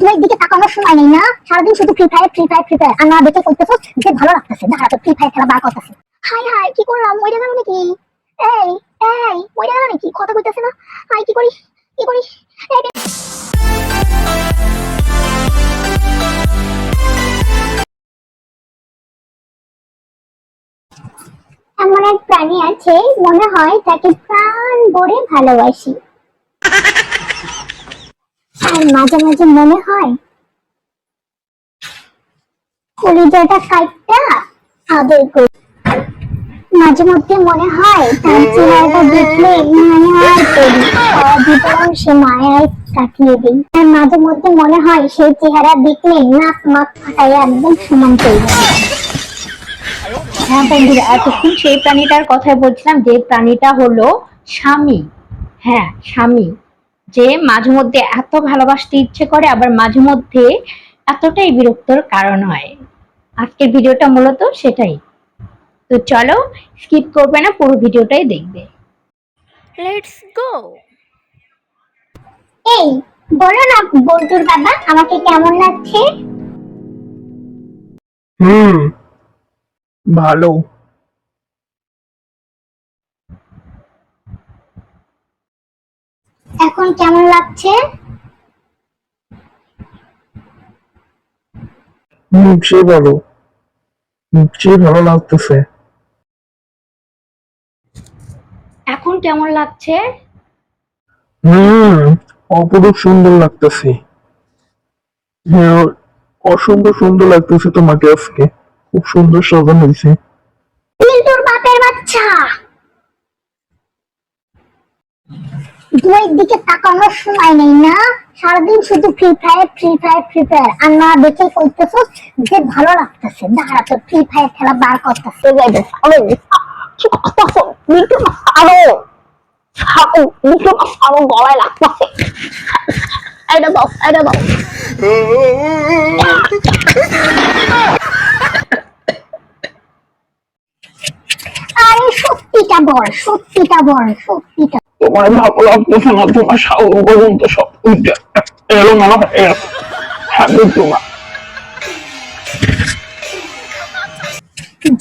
দুই দিকে তাকানোর সময় নেই না? সারাদিন শুধু Free Fire Free Fire Free Fire আর না দেখে করতেছো যে ভালো লাগতেছে। দাঁড়া তো ফ্রি ফায়ার খেলা বার করতেছে। হাই হাই, কি করলাম? মরে গেল নাকি? এই এই মরে গেল নাকি? কথা কইতেছে না। হাই, কি কি এমন এক প্রাণী আছে, মনে হয় তাকে প্রাণ ভরে ভালোবাসি। আর মাঝে মাঝে মনে হয় কাইটটা আদর করি। মাঝে মধ্যে মনে হয় তার চেহারাটা দেখলে মায়ায় করি জীবন সে মায়ায় কাটিয়ে দিই। আর মাঝে মধ্যে মনে হয় সেই চেহারা দেখলে নাক মাক ফাটাইয়া একদম সমান হ্যাঁ বন্ধুরা, এতক্ষণ সেই প্রাণীটার কথাই বলছিলাম যে প্রাণীটা হলো স্বামী। হ্যাঁ স্বামী। যে মাঝে মধ্যে এত ভালোবাসতে ইচ্ছে করে আবার মাঝে মধ্যে এতটাই বিরক্তর কারণ হয়। আজকের ভিডিওটা মূলত সেটাই। তো চলো স্কিপ করবে না পুরো ভিডিওটাই দেখবে। লেটস গো এই বলো না বল্টুর বাবা আমাকে কেমন লাগছে? হুম ভালো। এখন কেমন লাগছে? হুম ভালো হুম, ভালো লাগতেছে। এখন কেমন লাগছে? হুম অপরূপ সুন্দর লাগতেছে। হ্যাঁ অসম্ভব সুন্দর লাগতেছে তোমাকে আজকে। খুব সুন্দর সাজানো হয়েছে। বিল্টুর বাপের বাচ্চা! দুয়ের দিকে তাকানোর সময় নেই না? সারাদিন শুধু Free Fire Free Fire Free Fire আর না দেখে করতেছো যে ভালো লাগতেছে। দাঁড়া তো ফ্রি ফায়ার খেলা বার করতেছে। আরও আরও। গলায় লাগতেছে আরে সত্যিটা বল সত্যিটা বল সত্যিটা। তোমার ভালো লাগতেছে না তোমার সাউন্ড পর্যন্ত সব এলো না হ্যাঁ তোমার।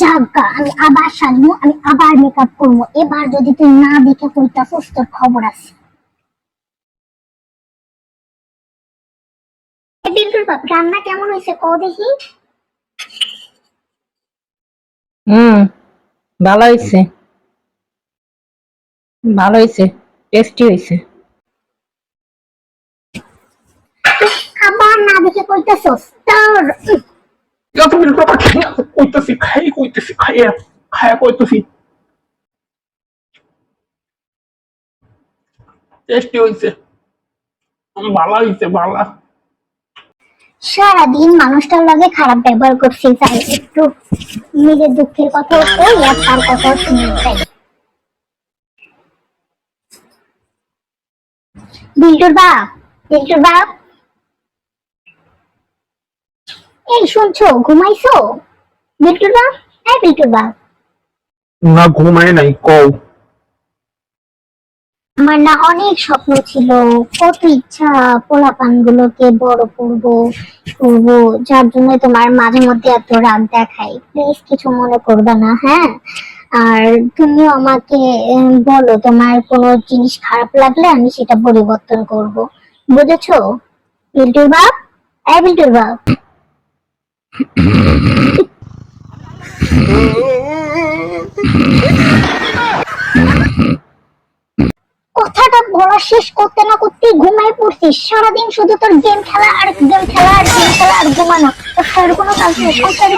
যাগা আমি আবার সাজবো আমি আবার মেকআপ করব। এবার যদি তুই না দেখে কইতাছস তোর খবর আছে। বিল্টুর বাপ রান্না কেমন হয়েছে কও দেখি? হুম ভালো হয়েছে। ভালো হয়েছে টেস্টি হয়েছে। আবার না দেখে কইতাছস তোর খাইয়া কইতেছি খাই কইতেছি খাইয়া খাইয়া কইতেছি। টেস্টি হইছে। ভালো হইছে ভালো। সারাদিন মানুষটার লগে খারাপ ব্যবহার করছি তাই একটু নিজের দুঃখের কথা কই আর তার কথাও শুনে তাই। বিল্টুর বাপ বিল্টুর বাপ। এই শুনছো ঘুমাইছো? বিল্টুর বাপ? বিল্টুর বাপ। না ঘুমায় নাই কও। আমার না অনেক স্বপ্ন ছিল কত ইচ্ছা পোলাপান গুলোকে বড় করব করব যার জন্য তোমার মাঝে মধ্যে এত রাগ দেখাই প্লিজ কিছু মনে করবে না হ্যাঁ? আর তুমিও আমাকে বলো তোমার কোনো জিনিস খারাপ লাগলে আমি সেটা পরিবর্তন করব। বুঝেছ? বিল্টুর বাপ? এই বিল্টুর বাপ। কথাটা বলা শেষ করতে না করতে ঘুমাই পড়ছিস। সারাদিন শুধু তোর গেম খেলা আর গেম খেলা আর গেম খেলা আর ঘুমানো। তোর কোনো কাজ নেই, সংসারে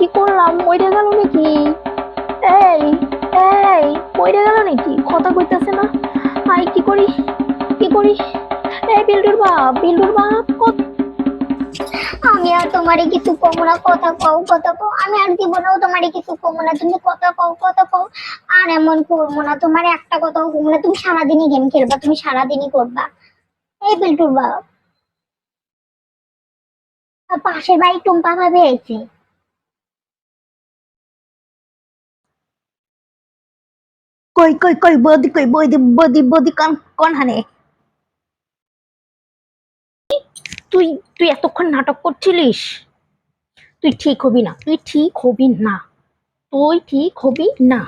কি করলাম? মরে গেল নাকি? এই এই মরে গেল নাকি? কথা কইতাছে না। হাই কি করি? কি করি? এই বিল্ডুর বাপ বিল্ডুর বাপ, কত আমি আর তোমারে কিছু কমো না, কথা কও কথা কও। আমি আর জীবনেও তোমারে কিছু কমো না, তুমি কথা কও কথা কও। আর এমন করব না, তোমার একটা কথাও কমো না। তুমি সারাদিনই গেম খেলবা, তুমি সারাদিনই করবা। এই বিল্টুর বাপ। পাশের বাড়ি টুম্পা ভাবে এসে কই কই কই, বদি কই, বদি বদি বদি, কান, কন হানে? তুই তুই এতক্ষণ নাটক করছিলিস? তুই ঠিক হবি না, তুই ঠিক হবি না, তুই ঠিক হবি না।